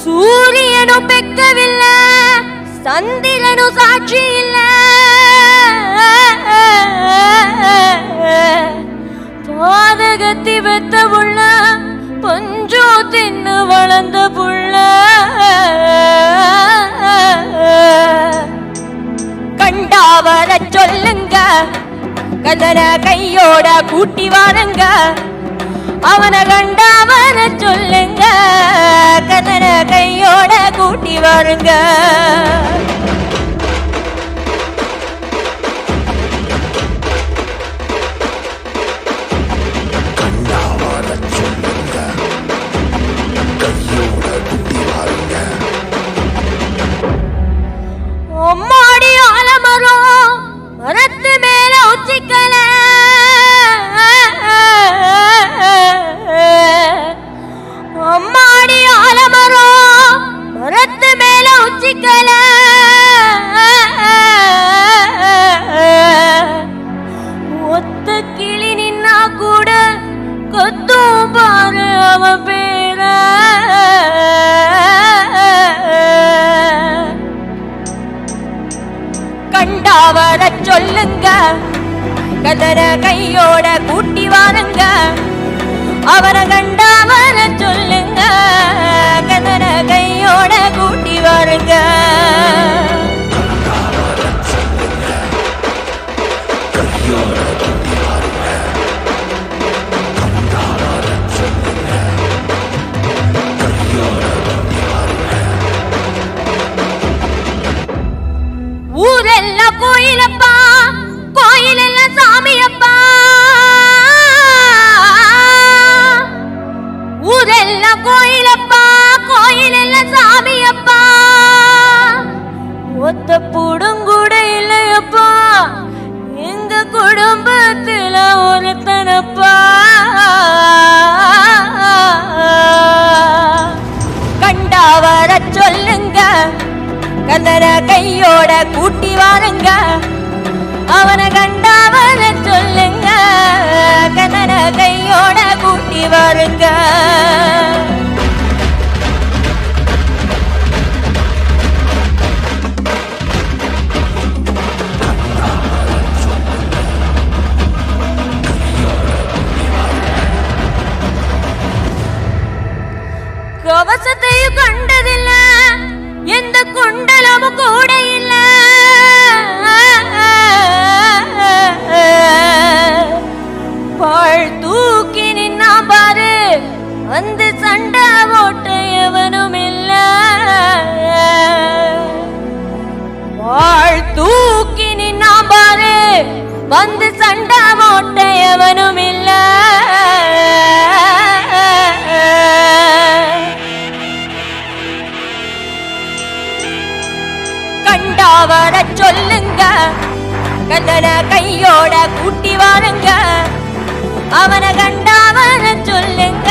சூரியனும் பெக்கவில்லை சந்திரனும் சாட்சி இல்லை. பாதகத்தி வெத்த புள்ள பஞ்சோ தின்னு வளர்ந்த புள்ள. கதன கையோட கூட்டி வாருங்க. அவனை கண்டாவர சொல்லுங்க. கதன கையோட கூட்டி வாருங்க. ஒத்த கிளி நின்னா கூட கொத்தும் பாரு அவன் பேர. கண்டா வர சொல்லுங்க கதற கையோட கூட்டி வாருங்க. அவரை கண்டா ஒத்த புடுங்கூட இல்லையப்பா? எங்க குடும்பத்துல ஒருத்தனப்பா? கண்டா வர சொல்லுங்க. கந்தன கையோட கூட்டி வாருங்க. அவனை கண்டா வர சொல்லுங்க. கந்தன கையோட கூட்டி வா. கவசத்தையும் கண்டதில்ல. எந்த குண்டலமும் கூட இல்ல பாழ் தூக்கி நின்னா பாரு. வந்து சண்டை ஓட்ட எவனும் இல்ல வாழ் தூக்கி நின்னா பாரு. வந்து சண்டை ஓட்ட எவனும் இல்ல வர சொல்லுங்க. கந்தன கையோட கூட்டி வாருங்க. அவனை கண்டாவன சொல்லுங்க.